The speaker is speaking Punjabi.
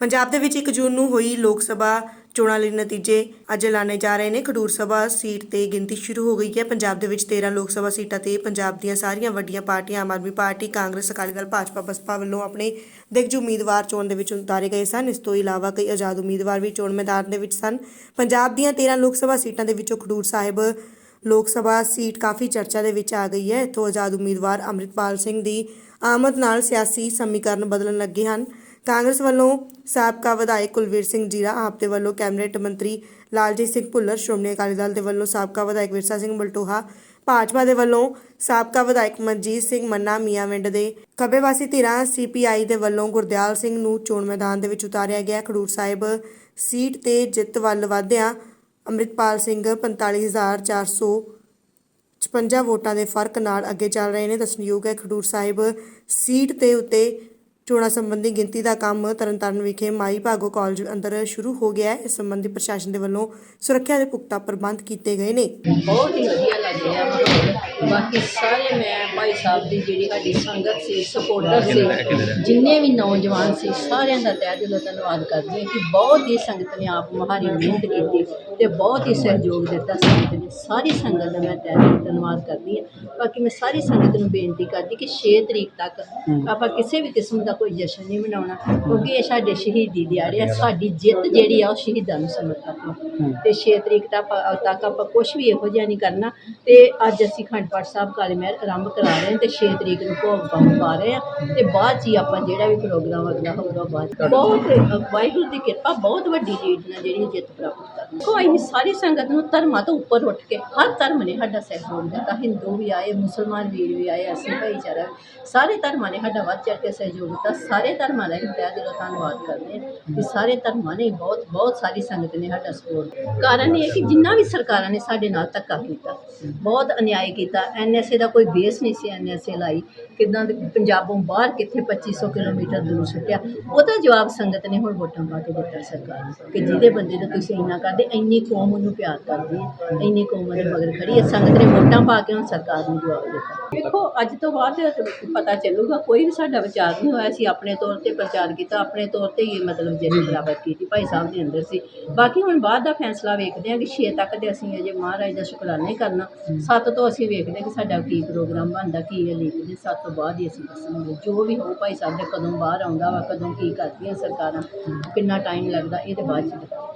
ਪੰਜਾਬ ਦੇ ਵਿੱਚ 1 ਜੂਨ ਨੂੰ ਹੋਈ ਲੋਕ ਸਭਾ ਚੋਣਾਂ ਲਈ ਨਤੀਜੇ। ਅੱਜ ਐਲਾਨੇ ਜਾ ਰਹੇ ਨੇ ਖਡੂਰ ਸਭਾ ਸੀਟ ਤੇ ਗਿਣਤੀ ਸ਼ੁਰੂ ਹੋ ਗਈ ਹੈ। ਪੰਜਾਬ ਦੇ ਵਿੱਚ 13 ਲੋਕ ਸਭਾ ਸੀਟਾਂ ਤੇ ਪੰਜਾਬ ਦੀਆਂ ਸਾਰੀਆਂ ਵੱਡੀਆਂ ਪਾਰਟੀਆਂ, ਆਮ ਆਦਮੀ ਪਾਰਟੀ, ਕਾਂਗਰਸ, ਅਕਾਲੀ ਦਲ, ਭਾਜਪਾ, ਬਸਪਾ ਵੱਲੋਂ ਆਪਣੇ ਦਿਗਜ ਉਮੀਦਵਾਰ ਚੋਣ ਦੇ ਵਿੱਚ ਉਤਾਰੇ ਗਏ ਸਨ। ਇਸ ਤੋਂ ਇਲਾਵਾ ਕਈ ਆਜ਼ਾਦ ਉਮੀਦਵਾਰ ਵੀ ਚੋਣ ਮੈਦਾਨ ਦੇ ਵਿੱਚ ਸਨ। ਪੰਜਾਬ ਦੀਆਂ 13 ਲੋਕ ਸਭਾ ਸੀਟਾਂ ਦੇ ਵਿੱਚੋਂ ਖਡੂਰ ਸਾਹਿਬ ਲੋਕ ਸਭਾ ਸੀਟ ਕਾਫੀ ਚਰਚਾ ਦੇ ਵਿੱਚ ਆ ਗਈ ਹੈ। ਇੱਥੋਂ ਆਜ਼ਾਦ ਉਮੀਦਵਾਰ ਅੰਮ੍ਰਿਤਪਾਲ ਸਿੰਘ ਦੀ ਆਮਦ ਨਾਲ ਸਿਆਸੀ ਸਮੀਕਰਨ ਬਦਲਣ ਲੱਗੇ ਹਨ। ਕਾਂਗਰਸ ਵੱਲੋਂ ਸਾਬਕਾ ਵਿਧਾਇਕ ਕੁਲਵੀਰ ਸਿੰਘ ਜੀਰਾ, ਆਪ ਦੇ ਵੱਲੋਂ ਕੈਬਨਿਟ ਮੰਤਰੀ ਲਾਲਜੀਤ ਸਿੰਘ ਭੁੱਲਰ, ਸ਼੍ਰੋਮਣੀ ਅਕਾਲੀ ਦਲ ਦੇ ਵੱਲੋਂ ਸਾਬਕਾ ਵਿਧਾਇਕ ਵਿਰਸਾ ਸਿੰਘ ਬਲਟੋਹਾ, ਭਾਜਪਾ ਦੇ ਵੱਲੋਂ ਸਾਬਕਾ ਵਿਧਾਇਕ ਮਨਜੀਤ ਸਿੰਘ ਮੰਨਾ ਮੀਆਂਵਿੰਡ ਦੇ ਖੱਬੇਵਾਸੀ ਧਿਰਾਂ, ਸੀਪੀਆਈ ਦੇ ਵੱਲੋਂ ਗੁਰਦਿਆਲ ਸਿੰਘ ਨੂੰ ਚੋਣ ਮੈਦਾਨ ਦੇ ਵਿੱਚ ਉਤਾਰਿਆ ਗਿਆ। ਖਡੂਰ ਸਾਹਿਬ ਸੀਟ ਤੇ ਜਿੱਤ ਵੱਲ ਵਧਦਿਆਂ ਅੰਮ੍ਰਿਤਪਾਲ ਸਿੰਘ 45400 56 ਵੋਟਾਂ ਦੇ ਫ਼ਰਕ ਨਾਲ ਅੱਗੇ ਚੱਲ ਰਹੇ ਨੇ। ਦੱਸਣਯੋਗ ਹੈ, ਖਡੂਰ ਸਾਹਿਬ ਸੀਟ ਤੇ ਉੱਤੇ ਚੋਣਾਂ ਸੰਬੰਧੀ ਗਿਣਤੀ ਦਾ ਕੰਮ ਤਰਨਤਾਰਨ ਵਿਖੇ ਮਾਈ ਭਾਗੋ ਕਾਲਜ ਅੰਦਰ ਸ਼ੁਰੂ ਹੋ ਗਿਆ ਹੈ। ਇਸ ਸੰਬੰਧੀ ਪ੍ਰਸ਼ਾਸਨ ਦੇ ਵੱਲੋਂ ਸੁਰੱਖਿਆ ਦੇ ਪੁਖਤਾ ਪ੍ਰਬੰਧ ਕੀਤੇ ਗਏ ਨੇ। ਬਹੁਤ ਹੀ ਵਧੀਆ ਲੱਗ ਰਿਹਾ ਬਾਕੀ ਸਾਰੇ ਮੈਂ ਭਾਈ ਸਾਹਿਬ ਦੀ ਜਿਹੜੀ ਸਾਡੀ ਸੰਗਤ ਸੀ ਸਪੋਰਟਰ ਸੀ, ਜਿੰਨੇ ਵੀ ਨੌਜਵਾਨ ਸੀ, ਸਾਰਿਆਂ ਦਾ ਤਹਿ ਦਿਲੋਂ ਧੰਨਵਾਦ ਕਰਦੀ ਹਾਂ ਕਿ ਬਹੁਤ ਹੀ ਸੰਗਤ ਨੇ ਆਪ ਮੁਹਾਰੀ ਮਿਹਨਤ ਕੀਤੀ ਤੇ ਬਹੁਤ ਹੀ ਸਹਿਯੋਗ ਦਿੱਤਾ ਸੰਗਤ ਨੇ। ਸਾਰੀ ਸੰਗਤ ਦਾ ਮੈਂ ਤਹਿ ਦਿਲੋਂ ਧੰਨਵਾਦ ਕਰਦੀ ਹਾਂ। ਬਾਕੀ ਮੈਂ ਸਾਰੀ ਸੰਗਤ ਨੂੰ ਬੇਨਤੀ ਕਰਦੀ ਕਿ 6 ਤਰੀਕ ਤੱਕ ਆਪਾਂ ਕਿਸੇ ਵੀ ਕਿਸਮ ਦਾ ਕੋਈ ਜਸ਼ਨ ਨਹੀਂ ਮਨਾਉਣਾ ਕਿਉਂਕਿ ਇਹ ਸਾਡੇ ਸ਼ਹੀਦੀ ਦਿਹਾੜੇ ਆ ਸਾਡੀ ਜਿੱਤ ਜਿਹੜੀ ਆ ਉਹ ਸ਼ਹੀਦਾਂ ਨੂੰ ਸਮਰਪਿਤ ਆ। ਤੇ 6 ਤਰੀਕ ਤੱਕ ਤੱਕ ਆਪਾਂ ਕੁਝ ਵੀ ਇਹੋ ਜਿਹਾ ਨਹੀਂ ਕਰਨਾ। ਤੇ ਅੱਜ ਅਸੀਂ ਖੰਡ ਪਾਠ ਸਾਹਿਬ ਕਾਲੇ ਮਹਿਰ ਆਰੰਭ ਕਰਾ ਰਹੇ ਹਾਂ ਤੇ 6 ਤਰੀਕ ਨੂੰ ਭੋਗ ਪਾਉਣ ਪਾ ਰਹੇ ਆ ਤੇ ਬਾਅਦ 'ਚ ਹੀ ਆਪਾਂ ਜਿਹੜਾ ਵੀ ਪ੍ਰੋਗਰਾਮ ਅਗਲਾ ਹੋਊਗਾ ਬਾਅਦ। ਬਹੁਤ ਵਾਹਿਗੁਰੂ ਦੀ ਕਿਰਪਾ ਬਹੁਤ ਵੱਡੀ ਲੀਡ ਨਾਲ ਜਿਹੜੀ ਜਿੱਤ ਪ੍ਰਾਪਤ ਕਰਨੀ ਕੋਈ ਨਹੀਂ ਸਾਰੀ ਸੰਗਤ ਨੂੰ ਧਰਮਾਂ ਤੋਂ ਉੱਪਰ ਉੱਠ ਕੇ ਹਰ ਧਰਮ ਨੇ ਸਾਡਾ ਸਹਿਯੋਗ ਦਿੱਤਾ। ਹਿੰਦੂ ਵੀ ਆਏ ਮੁਸਲਮਾਨ ਵੀਰ ਵੀ ਆਏ ਅਸੀਂ ਭਾਈਚਾਰਾ। ਸਾਰੇ ਧਰਮਾਂ ਨੇ ਸਾਡਾ ਵੱਧ ਚੜ੍ਹ ਕੇ ਸਹਿਯੋਗ ਦਿੱਤਾ। ਸਾਰੇ ਧਰਮਾਂ ਦਾ ਹੀ ਤਹਿ ਦਿਲੋਂ ਧੰਨਵਾਦ ਕਰਦੇ ਹਾਂ ਕਿ ਸਾਰੇ ਧਰਮਾਂ ਨੇ ਬਹੁਤ ਬਹੁਤ ਸਾਰੀ ਸੰਗਤ ਨੇ ਸਾਡਾ ਸਪੋਰਟ ਕਾਰਨ ਇਹ ਕਿ ਜਿੰਨਾ ਵੀ ਸਰਕਾਰਾਂ ਨੇ ਸਾਡੇ ਨਾਲ ਧੱਕਾ ਕੀਤਾ, ਬਹੁਤ ਅਨਿਆਏ ਕੀਤਾ ਐਨਐਸਏ ਦਾ ਕੋਈ ਬੇਸ ਨਹੀਂ ਸੀ ਐਨਐਸਏ ਲਾਈ। ਕਿਦਾਂ ਪੰਜਾਬੋਂ ਬਾਹਰ ਕਿੱਥੇ 2500 ਕਿਲੋਮੀਟਰ ਦੂਰ ਸੁੱਟਿਆ, ਉਹਦਾ ਜਵਾਬ ਸੰਗਤ ਨੇ ਹੁਣ ਵੋਟਾਂ ਪਾ ਕੇ ਦਿੱਤਾ ਸਰਕਾਰ ਨੂੰ ਕਿ ਜਿਹਦੇ ਬੰਦੇ ਦਾ ਤੁਸੀਂ ਇੰਨਾ ਕਰਦੇ, ਇੰਨੀ ਕੌਮ ਉਹਨੂੰ ਪਿਆਰ ਕਰਦੀ ਹੈ, ਇੰਨੀ ਕੌਮ ਉਹਦੇ ਮਗਰ ਖੜੀ ਹੈ। ਸੰਗਤ ਨੇ ਵੋਟਾਂ ਪਾ ਕੇ ਹੁਣ ਸਰਕਾਰ ਨੂੰ ਜਵਾਬ ਦਿੱਤਾ। ਦੇਖੋ, ਅੱਜ ਤੋਂ ਬਾਅਦ ਪਤਾ ਚੱਲੂਗਾ, ਕੋਈ ਵੀ ਸਾਡਾ ਵਿਚਾਰ ਨਹੀਂ ਹੋਇਆ ਸੀ ਆਪਣੇ ਤੌਰ ਤੇ ਪ੍ਰਚਾਰ ਕੀਤਾ, ਆਪਣੇ ਤੌਰ ਤੇ ਹੀ ਮਤਲਬ ਜਿਹੜੀ ਬਰਾਬਰ ਕੀਤੀ, ਭਾਈ ਸਾਹਿਬ ਦੇ ਅੰਦਰ ਸੀ। ਬਾਕੀ ਹੁਣ ਬਾਅਦ ਦਾ ਫੈਸਲਾ ਵੇਖਦੇ ਹਾਂ ਕਿ 6 ਤੱਕ ਦੇ ਅਸੀਂ ਅਜੇ ਮਹਾਰਾਜ ਦਾ ਸ਼ੁਕਰਾਨਾ ਹੀ ਕਰਨਾ। 7 ਤੋਂ ਅਸੀਂ ਵੇਖਦੇ ਹਾਂ ਕਿ ਸਾਡਾ ਕੀ ਪ੍ਰੋਗਰਾਮ ਬਣਦਾ, ਕੀ ਹੈ ਲਿਖਦੇ 7 ਤੋਂ ਬਾਅਦ ਹੀ ਅਸੀਂ ਦੱਸਾਂਗੇ ਜੋ ਵੀ ਹੋ ਭਾਈ ਸਾਹਿਬ ਦੇ ਕਦੋਂ ਬਾਹਰ ਆਉਂਦਾ ਵਾ, ਕਦੋਂ ਕੀ ਕਰਦੀਆਂ ਸਰਕਾਰਾਂ, ਕਿੰਨਾ ਟਾਈਮ ਲੱਗਦਾ, ਇਹ ਤੇ ਬਾਅਦ ਚ